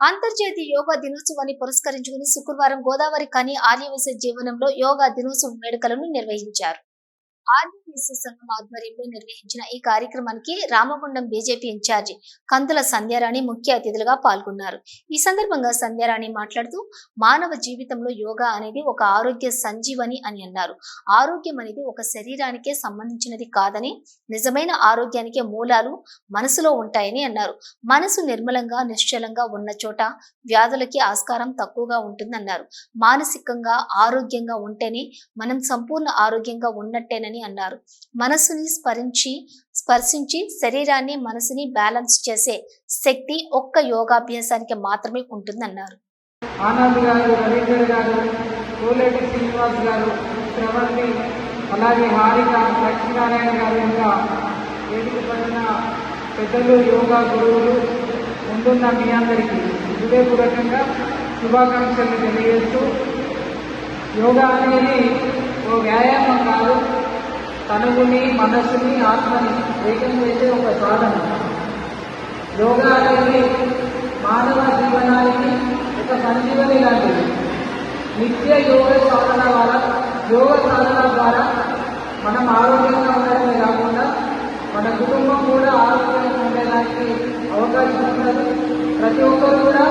అంతర్జాతీయ యోగా దినోత్సవాన్ని పురస్కరించుకుని శుక్రవారం గోదావరి కని ఆర్యవైశ్య జీవనంలో యోగా దినోత్సవం వేడుకలను నిర్వహించారు. ఆర్యవైశ్య సంఘం ఆధ్వర్యంలో నిర్వహించిన ఈ కార్యక్రమానికి రామగుండం బీజేపీ ఇన్ఛార్జి కందుల సంధ్యారాణి ముఖ్య అతిథులుగా పాల్గొన్నారు. ఈ సందర్భంగా సంధ్యారాణి మాట్లాడుతూ మానవ జీవితంలో యోగా అనేది ఒక ఆరోగ్య సంజీవని అని అన్నారు. ఆరోగ్యం అనేది ఒక శరీరానికే సంబంధించినది కాదని నిజమైన ఆరోగ్యానికి మూలాలు మనసులో ఉంటాయని అన్నారు. మనసు నిర్మలంగా నిశ్చలంగా ఉన్న చోట వ్యాధులకి ఆస్కారం తక్కువగా ఉంటుందన్నారు. మానసికంగా ఆరోగ్యంగా ఉంటేనే మనం సంపూర్ణ ఆరోగ్యంగా ఉన్నట్టేనని చేయాలని అన్నారు. మనసుని స్మరించి స్పర్శించి శరీరాన్ని మనసుని బ్యాలెన్స్ చేసే శక్తి ఒక్క యోగాభ్యాసానికి మాత్రమే ఉంటుందన్నారు. ఆనంద్ గారు రవీందర్ గారు కోలేటి శ్రీనివాస్ గారు శ్రవంతి అలాగే హారిక లక్ష్మీనారాయణ గారు ఇంకా వేదిక పడిన పెద్దలు యోగా గురువులు ముందున్న మీ అందరికీ హృదయపూర్వకంగా శుభాకాంక్షలు తెలియజేస్తూ యోగా అనేది ఓ వ్యాయామం కాదు తనువుని మనస్సుని ఆత్మని ఏకం చేసే ఒక సాధన. యోగా అనేది మానవ జీవనానికి ఒక సంజీవని లాంటిది నిత్య యోగ సాధన వల్ల యోగ సాధన ద్వారా మనం ఆరోగ్యంగా ఉండడమే కాకుండా మన కుటుంబం కూడా ఆరోగ్యంగా ఉండడానికి అవకాశం ఉన్నది. ప్రతి ఒక్కరు కూడా